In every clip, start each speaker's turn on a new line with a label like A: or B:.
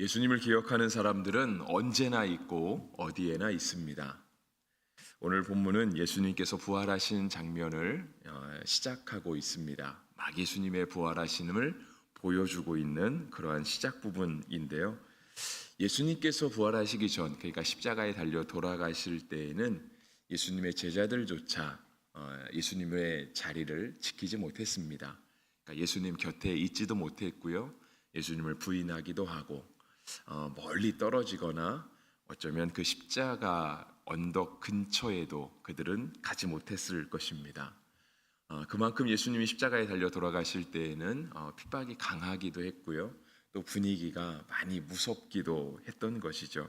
A: 예수님을 기억하는 사람들은 언제나 있고 어디에나 있습니다. 오늘 본문은 예수님께서 부활하신 장면을 어, 시작하고 있습니다. 막 예수님의 부활하심을 보여주고 있는 그러한 시작 부분인데요. 예수님께서 부활하시기 전, 그러니까 십자가에 달려 돌아가실 때에는 예수님의 제자들조차 어, 예수님의 자리를 지키지 못했습니다. 그러니까 예수님 곁에 있지도 못했고요. 예수님을 부인하기도 하고 어, 멀리 떨어지거나 어쩌면 그 십자가 언덕 근처에도 그들은 가지 못했을 것입니다. 어, 그만큼 예수님이 십자가에 달려 돌아가실 때에는 어, 핍박이 강하기도 했고요. 또 분위기가 많이 무섭기도 했던 것이죠.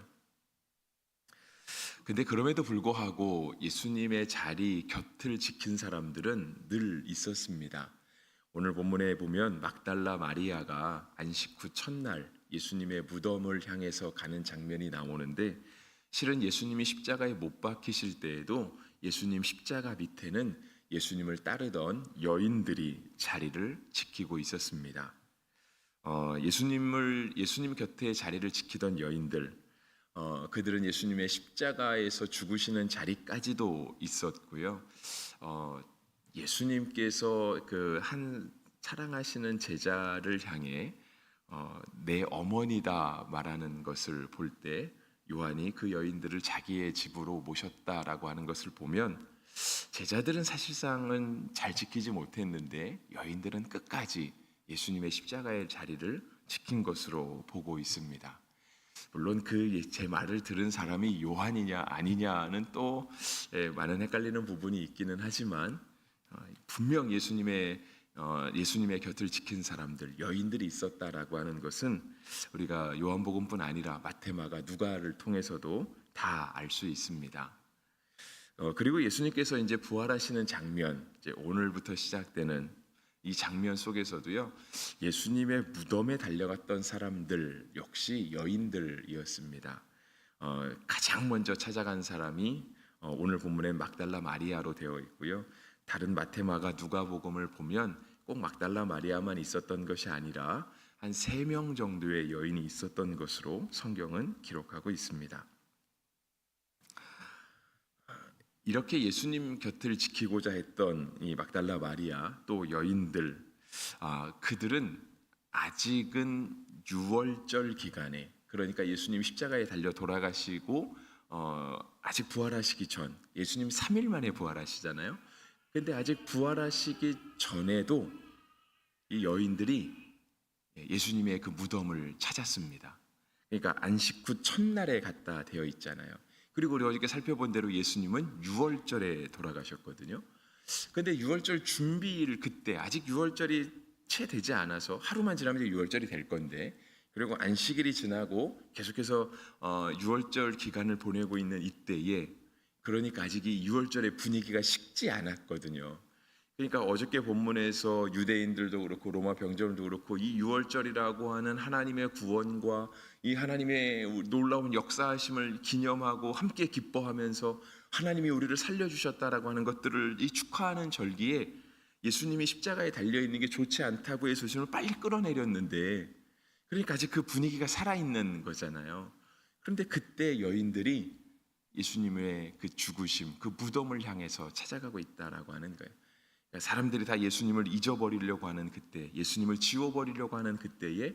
A: 근데 그럼에도 불구하고 예수님의 자리 곁을 지킨 사람들은 늘 있었습니다. 오늘 본문에 보면 막달라 마리아가 안식 후 첫날 예수님의 무덤을 향해서 가는 장면이 나오는데 실은 예수님이 십자가에 못 박히실 때에도 예수님 십자가 밑에는 예수님을 따르던 여인들이 자리를 지키고 있었습니다. 어, 예수님을 예수님 곁에 자리를 지키던 여인들, 어, 그들은 예수님의 십자가에서 죽으시는 자리까지도 있었고요. 어, 예수님께서 그 한 사랑하시는 제자를 향해 어, 내 어머니다 말하는 것을 볼 때 요한이 그 여인들을 자기의 집으로 모셨다라고 하는 것을 보면 제자들은 사실상은 잘 지키지 못했는데 여인들은 끝까지 예수님의 십자가의 자리를 지킨 것으로 보고 있습니다. 물론 그 제 말을 들은 사람이 요한이냐 아니냐는 또 예, 많은 헷갈리는 부분이 있기는 하지만 어, 분명 예수님의 어, 예수님의 곁을 지킨 사람들 여인들이 있었다라고 하는 것은 우리가 요한복음뿐 아니라 마테마가 누가를 통해서도 다 알 수 있습니다. 어, 그리고 예수님께서 이제 부활하시는 장면 이제 오늘부터 시작되는 이 장면 속에서도요 예수님의 무덤에 달려갔던 사람들 역시 여인들이었습니다. 어, 가장 먼저 찾아간 사람이 어, 오늘 본문에 막달라 마리아로 되어 있고요. 다른 마테마가 누가복음을 보면 꼭 막달라 마리아만 있었던 것이 아니라 한 세 명 정도의 여인이 있었던 것으로 성경은 기록하고 있습니다. 이렇게 예수님 곁을 지키고자 했던 이 막달라 마리아 또 여인들 아, 그들은 아직은 유월절 기간에 그러니까 예수님 십자가에 달려 돌아가시고 어, 아직 부활하시기 전 예수님 3일 만에 부활하시잖아요. 근데 아직 부활하시기 전에도 이 여인들이 예수님의 그 무덤을 찾았습니다. 그러니까 안식 후 첫날에 갔다 되어 있잖아요. 그리고 우리 어저께 살펴본 대로 예수님은 6월절에 돌아가셨거든요. 근데 6월절 준비를 그때 아직 6월절이 채 되지 않아서 하루만 지나면 6월절이 될 건데 그리고 안식일이 지나고 계속해서 어, 6월절 기간을 보내고 있는 이때에 그러니까 아직 이 6월절의 분위기가 식지 않았거든요. 그러니까 어저께 본문에서 유대인들도 그렇고 로마 병정도 그렇고 이 6월절이라고 하는 하나님의 구원과 이 하나님의 놀라운 역사하심을 기념하고 함께 기뻐하면서 하나님이 우리를 살려주셨다라고 하는 것들을 이 축하하는 절기에 예수님이 십자가에 달려 있는 게 좋지 않다고 해서 예수님을 빨리 끌어내렸는데 그러니까 아직 그 분위기가 살아있는 거잖아요. 그런데 그때 여인들이 예수님의 그 죽으심, 그 무덤을 향해서 찾아가고 있다라고 하는 거예요. 그러니까 사람들이 다 예수님을 잊어버리려고 하는 그때, 예수님을 지워버리려고 하는 그때에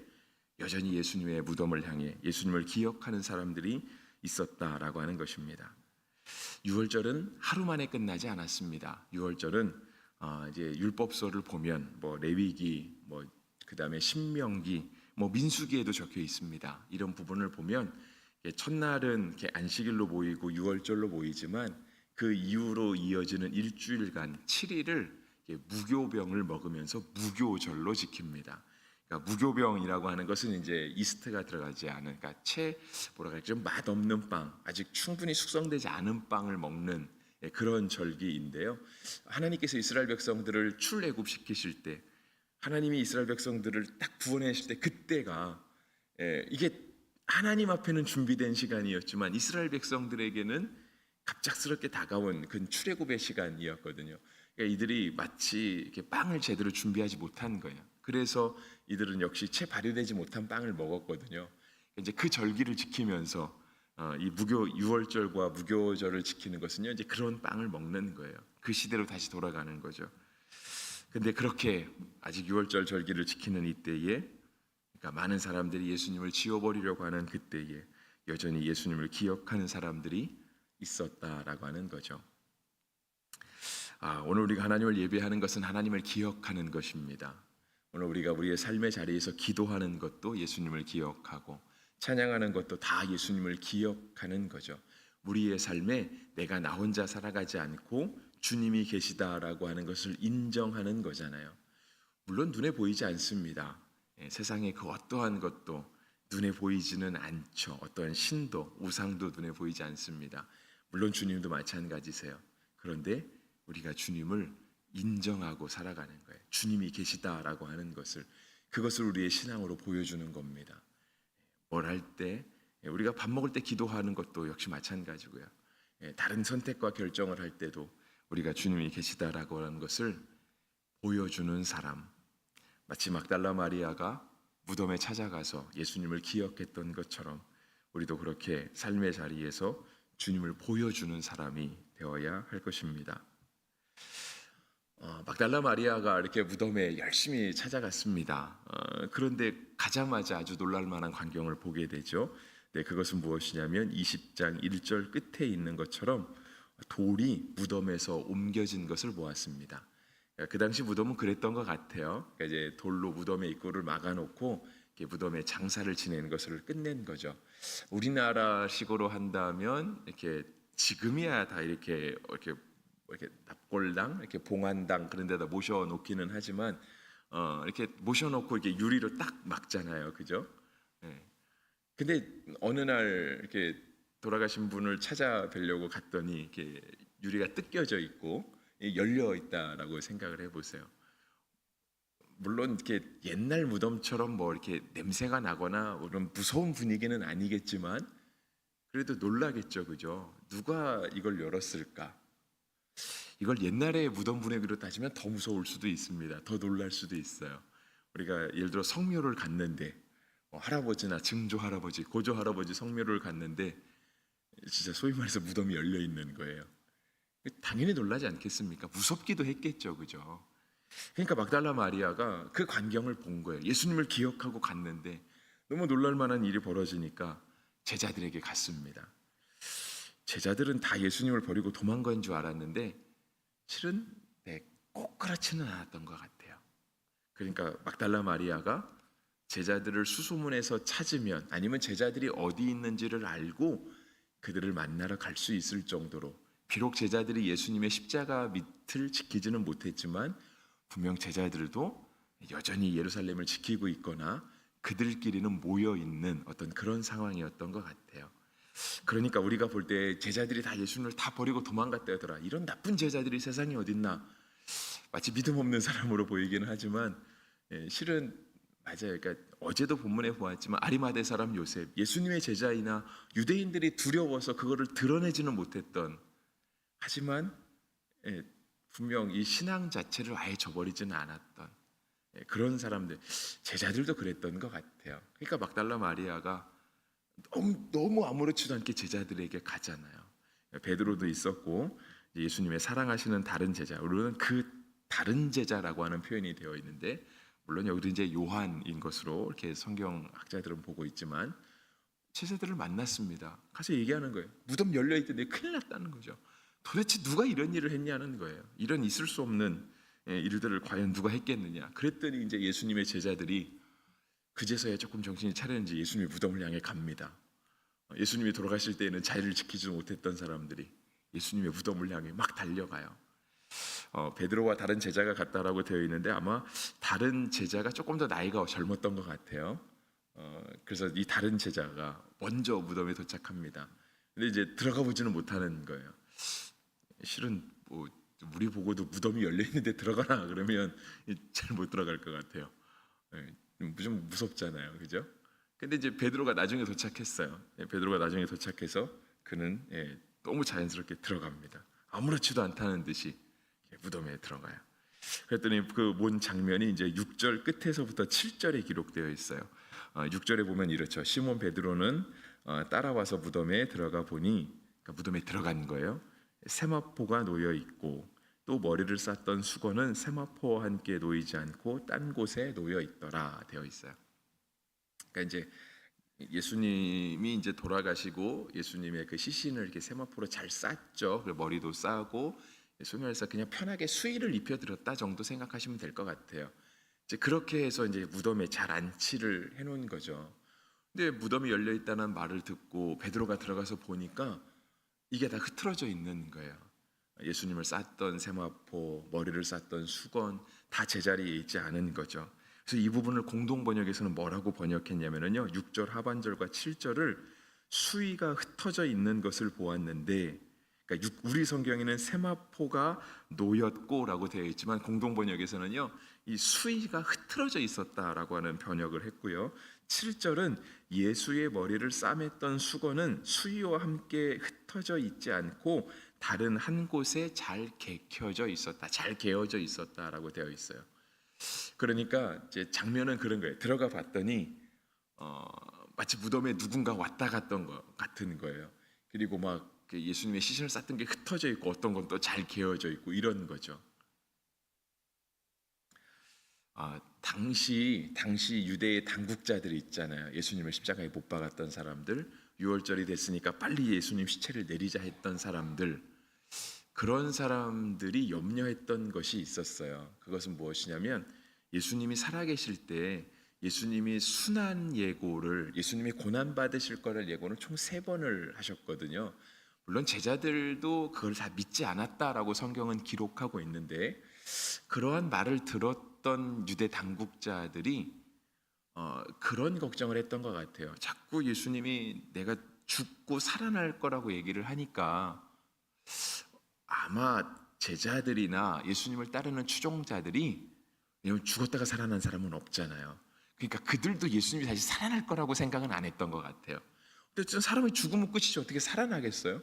A: 여전히 예수님의 무덤을 향해 예수님을 기억하는 사람들이 있었다라고 하는 것입니다. 6월절은 하루 만에 끝나지 않았습니다. 6월절은 어, 이제 율법서를 보면 뭐 레위기, 뭐 그다음에 신명기, 뭐 민수기에도 적혀 있습니다. 이런 부분을 보면 첫날은 안식일로 보이고 6월절로 보이지만 그 이후로 이어지는 일주일간 7일을 무교병을 먹으면서 무교절로 지킵니다. 그러니까 무교병이라고 하는 것은 이제 이스트가 들어가지 않은, 그러니까 채 뭐라 그러죠 맛없는 빵, 아직 충분히 숙성되지 않은 빵을 먹는 예, 그런 절기인데요. 하나님께서 이스라엘 백성들을 출애굽시키실 때, 하나님이 이스라엘 백성들을 딱 구원하실 때 그때가 예, 이게 하나님 앞에는 준비된 시간이었지만 이스라엘 백성들에게는 갑작스럽게 다가온 그 출애굽의 시간이었거든요. 그러니까 이들이 마치 이렇게 빵을 제대로 준비하지 못한 거예요. 그래서 이들은 역시 채 발효되지 못한 빵을 먹었거든요. 이제 그 절기를 지키면서 어, 이 무교 유월절과 무교절을 지키는 것은요 이제 그런 빵을 먹는 거예요. 그 시대로 다시 돌아가는 거죠. 근데 그렇게 아직 유월절 절기를 지키는 이때에 그러니까 많은 사람들이 예수님을 지워버리려고 하는 그때에 여전히 예수님을 기억하는 사람들이 있었다라고 하는 거죠. 아, 오늘 우리가 하나님을 예배하는 것은 하나님을 기억하는 것입니다. 오늘 우리가 우리의 삶의 자리에서 기도하는 것도 예수님을 기억하고 찬양하는 것도 다 예수님을 기억하는 거죠. 우리의 삶에 내가 나 혼자 살아가지 않고 주님이 계시다라고 하는 것을 인정하는 거잖아요. 물론 눈에 보이지 않습니다. 예, 세상의 그 어떠한 것도 눈에 보이지는 않죠. 어떠한 신도, 우상도 눈에 보이지 않습니다. 물론 주님도 마찬가지세요. 그런데 우리가 주님을 인정하고 살아가는 거예요. 주님이 계시다라고 하는 것을 그것을 우리의 신앙으로 보여주는 겁니다. 뭘 할 때 우리가 밥 먹을 때 기도하는 것도 역시 마찬가지고요. 예, 다른 선택과 결정을 할 때도 우리가 주님이 계시다라고 하는 것을 보여주는 사람. 마치 막달라 마리아가 무덤에 찾아가서 예수님을 기억했던 것처럼 우리도 그렇게 삶의 자리에서 주님을 보여주는 사람이 되어야 할 것입니다. 어, 막달라 마리아가 이렇게 무덤에 열심히 찾아갔습니다. 어, 그런데 가자마자 아주 놀랄만한 광경을 보게 되죠. 네, 그것은 무엇이냐면 20장 1절 끝에 있는 것처럼 돌이 무덤에서 옮겨진 것을 보았습니다. 그 당시 무덤은 그랬던 것 같아요. 그러니까 이제 돌로 무덤의 입구를 막아놓고 무덤에 장사를 지내는 것을 끝낸 거죠. 우리나라식으로 한다면 이렇게 지금이야 다 이렇게 이렇게 이렇게 납골당, 이렇게 봉안당 그런 데다 모셔놓기는 하지만 어, 이렇게 모셔놓고 이렇게 유리로 딱 막잖아요, 그죠? 예. 근데 어느 날 이렇게 돌아가신 분을 찾아뵈려고 갔더니 이렇게 유리가 뜯겨져 있고 열려 있다라고 생각을 해보세요. 물론 이렇게 옛날 무덤처럼 뭐 이렇게 냄새가 나거나 그런 무서운 분위기는 아니겠지만 그래도 놀라겠죠, 그죠? 누가 이걸 열었을까? 이걸 옛날의 무덤 분위기로 따지면 더 무서울 수도 있습니다. 더 놀랄 수도 있어요. 우리가 예를 들어 성묘를 갔는데 뭐 할아버지나 증조 할아버지, 고조 할아버지 성묘를 갔는데 진짜 소위 말해서 무덤이 열려 있는 거예요. 당연히 놀라지 않겠습니까? 무섭기도 했겠죠, 그죠? 그러니까 막달라 마리아가 그 광경을 본 거예요. 예수님을 기억하고 갔는데 너무 놀랄 만한 일이 벌어지니까 제자들에게 갔습니다. 제자들은 다 예수님을 버리고 도망간 줄 알았는데 실은 네, 꼭 그렇지는 않았던 것 같아요. 그러니까 막달라 마리아가 제자들을 수소문에서 찾으면 아니면 제자들이 어디 있는지를 알고 그들을 만나러 갈 수 있을 정도로 비록 제자들이 예수님의 십자가 밑을 지키지는 못했지만 분명 제자들도 여전히 예루살렘을 지키고 있거나 그들끼리는 모여 있는 어떤 그런 상황이었던 것 같아요. 그러니까 우리가 볼 때 제자들이 다 예수님을 다 버리고 도망갔다더라. 이런 나쁜 제자들이 세상에 어딨나? 마치 믿음 없는 사람으로 보이기는 하지만 예, 실은 맞아요. 그러니까 어제도 본문에 보았지만 아리마대 사람 요셉, 예수님의 제자이나 유대인들이 두려워서 그거를 드러내지는 못했던 하지만 예, 분명 이 신앙 자체를 아예 저버리지는 않았던 예, 그런 사람들 제자들도 그랬던 것 같아요. 그러니까 막달라 마리아가 너무, 너무 아무렇지도 않게 제자들에게 가잖아요. 베드로도 있었고 예수님의 사랑하시는 다른 제자, 우리는 그 다른 제자라고 하는 표현이 되어 있는데 물론 여기도 이제 요한인 것으로 이렇게 성경학자들은 보고 있지만 제자들을 만났습니다. 가서 얘기하는 거예요. 무덤 열려 있던데 큰일 났다는 거죠. 도대체 누가 이런 일을 했냐는 거예요. 이런 있을 수 없는 예, 일들을 과연 누가 했겠느냐. 그랬더니 이제 예수님의 제자들이 그제서야 조금 정신이 차렸는지 예수님의 무덤을 향해 갑니다. 어, 예수님이 돌아가실 때에는 자리를 지키지 못했던 사람들이 예수님의 무덤을 향해 막 달려가요. 어, 베드로와 다른 제자가 갔다라고 되어 있는데 아마 다른 제자가 조금 더 나이가 젊었던 것 같아요. 어, 그래서 이 다른 제자가 먼저 무덤에 도착합니다. 근데 이제 들어가 보지는 못하는 거예요. 실은 뭐 우리 보고도 무덤이 열려 있는데 들어가라 그러면 잘 못 들어갈 것 같아요. 예, 좀 무섭잖아요, 그죠? 근데 이제 베드로가 나중에 도착했어요. 예, 베드로가 나중에 도착해서 그는 예, 너무 자연스럽게 들어갑니다. 아무렇지도 않다는 듯이 예, 무덤에 들어가요. 그랬더니 그본 장면이 이제 6절 끝에서부터 7절에 기록되어 있어요. 어, 6절에 보면 이렇죠. 시몬 베드로는 어, 따라와서 무덤에 들어가 보니 그러니까 무덤에 들어간 거예요. 세마포가 놓여 있고 또 머리를 쌌던 수건은 세마포와 함께 놓이지 않고 딴 곳에 놓여 있더라 되어 있어요. 그러니까 이제 예수님이 이제 돌아가시고 예수님의 그 시신을 이렇게 세마포로 잘 쌌죠. 그 머리도 싸고 소멸해서 그냥 편하게 수의를 입혀드렸다 정도 생각하시면 될 것 같아요. 이제 그렇게 해서 이제 무덤에 잘 안치를 해놓은 거죠. 근데 무덤이 열려 있다는 말을 듣고 베드로가 들어가서 보니까 이게 다 흐트러져 있는 거예요. 예수님을 쌌던 세마포, 머리를 쌌던 수건 다 제자리에 있지 않은 거죠. 그래서 이 부분을 공동 번역에서는 뭐라고 번역했냐면요. 6절 하반절과 7절을 수위가 흩어져 있는 것을 보았는데 그러니까 육- 우리 성경에는 세마포가 놓였고라고 되어 있지만 공동 번역에서는요. 이 수위가 흐트러져 있었다라고 하는 번역을 했고요. 7절은 예수의 머리를 싸맸던 수건은 수위와 함께 흩어져 있지 않고 다른 한 곳에 잘 개켜져 있었다. 잘 개어져 있었다라고 되어 있어요. 그러니까 이제 장면은 그런 거예요. 들어가 봤더니 어, 마치 무덤에 누군가 왔다 갔던 것 같은 거예요. 그리고 막그 예수님의 시신을 쌌던 게 흩어져 있고 어떤 건 또 잘 개어져 있고 이런 거죠. 아, 당시 당시 유대의 당국자들이 있잖아요. 예수님을 십자가에 못 박았던 사람들, 6월절이 됐으니까 빨리 예수님 시체를 내리자 했던 사람들, 그런 사람들이 염려했던 것이 있었어요. 그것은 무엇이냐면 예수님이 살아계실 때 예수님이 순환 예고를 예수님이 고난 받으실 거를 예고를 총 세 번을 하셨거든요. 물론 제자들도 그걸 다 믿지 않았다라고 성경은 기록하고 있는데 그러한 말을 들었던 유대 당국자들이 어, 그런 걱정을 했던 것 같아요. 자꾸 예수님이 내가 죽고 살아날 거라고 얘기를 하니까 아마 제자들이나 예수님을 따르는 추종자들이 죽었다가 살아난 사람은 없잖아요. 그러니까 그들도 예수님이 다시 살아날 거라고 생각은 안 했던 것 같아요. 근데 사람이 죽으면 끝이지 어떻게 살아나겠어요?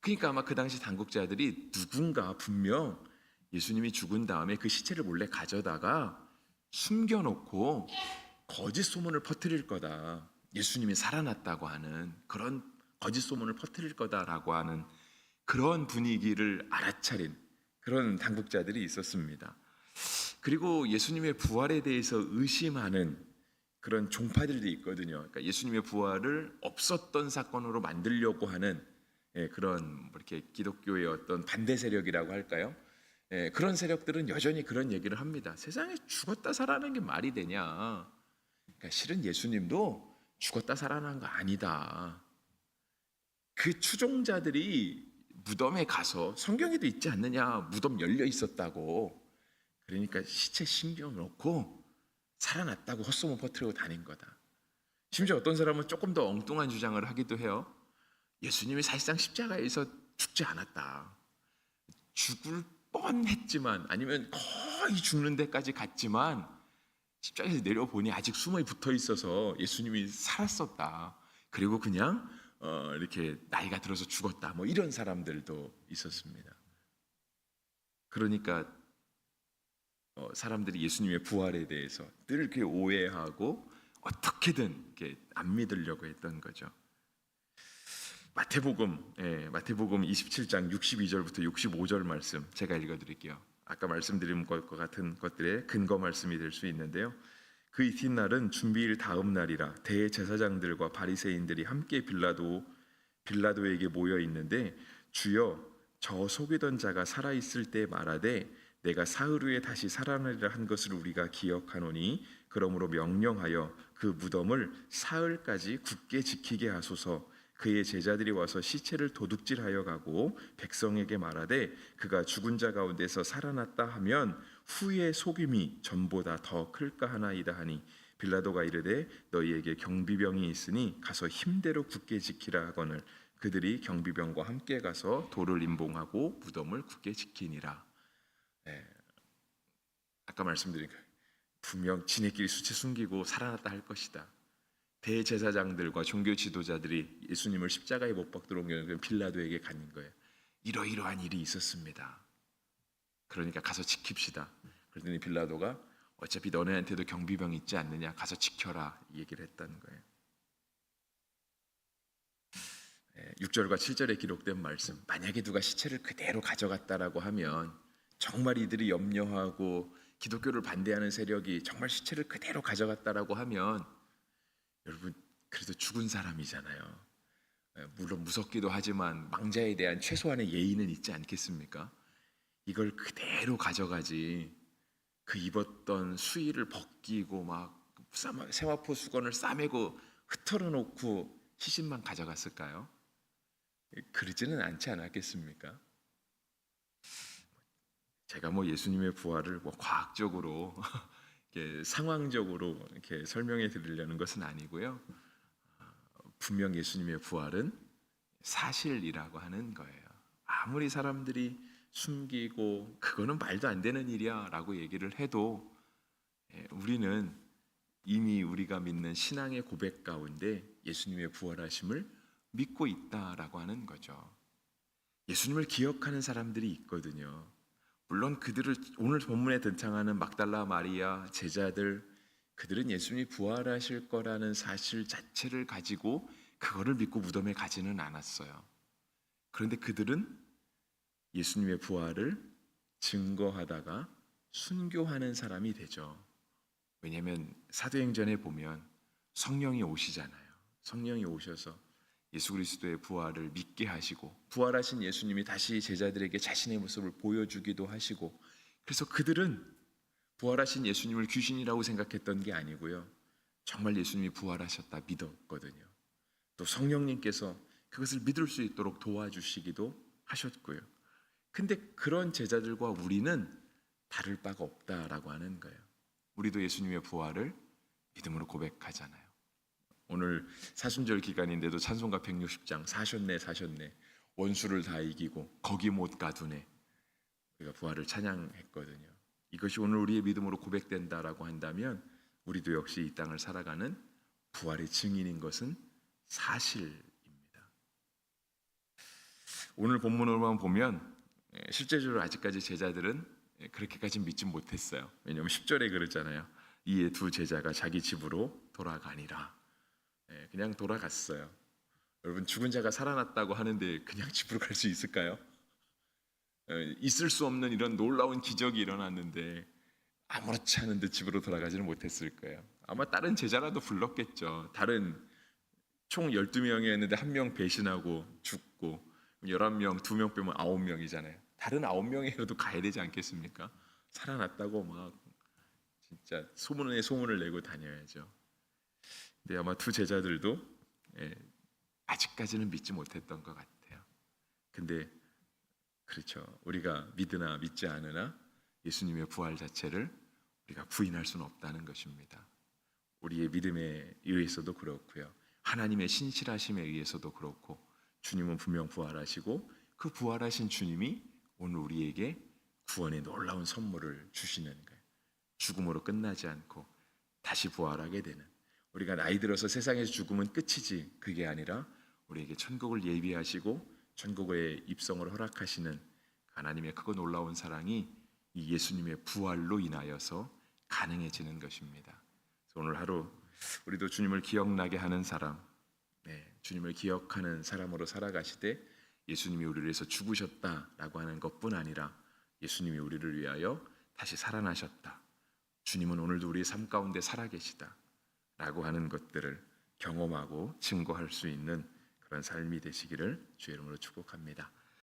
A: 그러니까 아마 그 당시 당국자들이 누군가 분명 예수님이 죽은 다음에 그 시체를 몰래 가져다가 숨겨놓고 거짓 소문을 퍼뜨릴 거다. 예수님이 살아났다고 하는 그런 거짓 소문을 퍼뜨릴 거다라고 하는 그런 분위기를 알아차린 그런 당국자들이 있었습니다. 그리고 예수님의 부활에 대해서 의심하는 그런 종파들도 있거든요. 그러니까 예수님의 부활을 없었던 사건으로 만들려고 하는 예, 그런 뭐 이렇게 기독교의 어떤 반대 세력이라고 할까요? 예, 그런 세력들은 여전히 그런 얘기를 합니다. 세상에 죽었다 살아나는 게 말이 되냐? 그러니까 실은 예수님도 죽었다 살아난 거 아니다. 그 추종자들이 무덤에 가서 성경에도 있지 않느냐? 무덤 열려 있었다고. 그러니까 시체 신경 놓고 살아났다고 헛소문 퍼뜨리고 다닌 거다. 심지어 어떤 사람은 조금 더 엉뚱한 주장을 하기도 해요. 예수님이 사실상 십자가에서 죽지 않았다. 죽을 뻔했지만 아니면 거의 죽는 데까지 갔지만 십자가에서 내려보니 아직 숨이 붙어 있어서 예수님이 살았었다. 그리고 그냥 어, 이렇게 나이가 들어서 죽었다. 뭐 이런 사람들도 있었습니다. 그러니까 어, 사람들이 예수님의 부활에 대해서 늘 이렇게 오해하고 어떻게든 이렇게 안 믿으려고 했던 거죠. 마태복음, 예, 마태복음 27장 62절부터 65절 말씀 제가 읽어드릴게요. 아까 말씀드린 것과 같은 것들의 근거 말씀이 될 수 있는데요. 그 이튿날은 준비일 다음 날이라 대제사장들과 바리새인들이 함께 빌라도 빌라도에게 모여 있는데 주여 저 속이던 자가 살아 있을 때 말하되 내가 사흘 후에 다시 살아나리라 한 것을 우리가 기억하노니 그러므로 명령하여 그 무덤을 사흘까지 굳게 지키게 하소서 그의 제자들이 와서 시체를 도둑질하여 가고 백성에게 말하되 그가 죽은 자 가운데서 살아났다 하면 후의 속임이 전보다 더 클까 하나이다 하니 빌라도가 이르되 너희에게 경비병이 있으니 가서 힘대로 굳게 지키라 하거늘 그들이 경비병과 함께 가서 돌을 임봉하고 무덤을 굳게 지키니라. 네. 아까 말씀드린 그 분명 지네끼리 수치 숨기고 살아났다 할 것이다. 대제사장들과 종교 지도자들이 예수님을 십자가에 못 박도록 그 빌라도에게 가는 거예요. 이러이러한 일이 있었습니다. 그러니까 가서 지킵시다. 그랬더니 빌라도가 어차피 너네한테도 경비병 있지 않느냐 가서 지켜라 이 얘기를 했다는 거예요. 6절과 7절에 기록된 말씀 만약에 누가 시체를 그대로 가져갔다라고 하면 정말 이들이 염려하고 기독교를 반대하는 세력이 정말 시체를 그대로 가져갔다라고 하면 여러분 그래도 죽은 사람이잖아요. 예, 물론 무섭기도 하지만 망자에 대한 최소한의 예의는 있지 않겠습니까? 이걸 그대로 가져가지 그 입었던 수의를 벗기고 막 세마포 수건을 싸매고 흩어져 놓고 시신만 가져갔을까요? 그러지는 않지 않았겠습니까? 제가 뭐 예수님의 부활을 뭐 과학적으로 상황적으로 이렇게 설명해 드리려는 것은 아니고요. 분명 예수님의 부활은 사실이라고 하는 거예요. 아무리 사람들이 숨기고 그거는 말도 안 되는 일이야라고 얘기를 해도 예, 우리는 이미 우리가 믿는 신앙의 고백 가운데 예수님의 부활하심을 믿고 있다라고 하는 거죠. 예수님을 기억하는 사람들이 있거든요. 물론 그들을 오늘 본문에 등장하는 막달라 마리아 제자들 그들은 예수님이 부활하실 거라는 사실 자체를 가지고 그거를 믿고 무덤에 가지는 않았어요. 그런데 그들은 예수님의 부활을 증거하다가 순교하는 사람이 되죠. 왜냐하면 사도행전에 보면 성령이 오시잖아요. 성령이 오셔서 예수 그리스도의 부활을 믿게 하시고 부활하신 예수님이 다시 제자들에게 자신의 모습을 보여주기도 하시고 그래서 그들은 부활하신 예수님을 귀신이라고 생각했던 게 아니고요. 정말 예수님이 부활하셨다 믿었거든요. 또 성령님께서 그것을 믿을 수 있도록 도와주시기도 하셨고요. 근데 그런 제자들과 우리는 다를 바가 없다라고 하는 거예요. 우리도 예수님의 부활을 믿음으로 고백하잖아요. 오늘 사순절 기간인데도 찬송가 160장 사셨네 사셨네 원수를 다 이기고 거기 못 가두네 우리가 부활을 찬양했거든요. 이것이 오늘 우리의 믿음으로 고백된다라고 한다면 우리도 역시 이 땅을 살아가는 부활의 증인인 것은 사실입니다. 오늘 본문으로만 보면 예, 실제적으로 아직까지 제자들은 예, 그렇게까지 믿지 못했어요. 왜냐하면 10절에 그러잖아요. 이에 두 제자가 자기 집으로 돌아가니라. 예, 그냥 돌아갔어요. 여러분 죽은 자가 살아났다고 하는데 그냥 집으로 갈 수 있을까요? 예, 있을 수 없는 이런 놀라운 기적이 일어났는데 아무렇지 않은 듯 집으로 돌아가지는 못했을 거예요. 아마 다른 제자라도 불렀겠죠. 다른 총 12명이었는데 한 명 배신하고 죽고 11명, 2명 빼면 9명이잖아요. 다른 9명이라도 가야 되지 않겠습니까? 살아났다고 막 진짜 소문에 소문을 내고 다녀야죠. 근데 아마 두 제자들도 예, 아직까지는 믿지 못했던 것 같아요. 근데 그렇죠. 우리가 믿으나 믿지 않으나 예수님의 부활 자체를 우리가 부인할 수는 없다는 것입니다. 우리의 믿음에 의해서도 그렇고요. 하나님의 신실하심에 의해서도 그렇고 주님은 분명 부활하시고 그 부활하신 주님이 오늘 우리에게 구원의 놀라운 선물을 주시는 거예요. 죽음으로 끝나지 않고 다시 부활하게 되는 우리가 나이 들어서 세상에서 죽으면 끝이지 그게 아니라 우리에게 천국을 예비하시고 천국의 입성을 허락하시는 하나님의 크고 놀라운 사랑이 이 예수님의 부활로 인하여서 가능해지는 것입니다. 오늘 하루 우리도 주님을 기억나게 하는 사람, 네, 주님을 기억하는 사람으로 살아가시되 예수님이 우리를 위해서 죽으셨다라고 하는 것뿐 아니라 예수님이 우리를 위하여 다시 살아나셨다. 주님은 오늘도 우리의 삶 가운데 살아계시다. 라고 하는 것들을 경험하고 증거할 수 있는 그런 삶이 되시기를 주의 이름으로 축복합니다.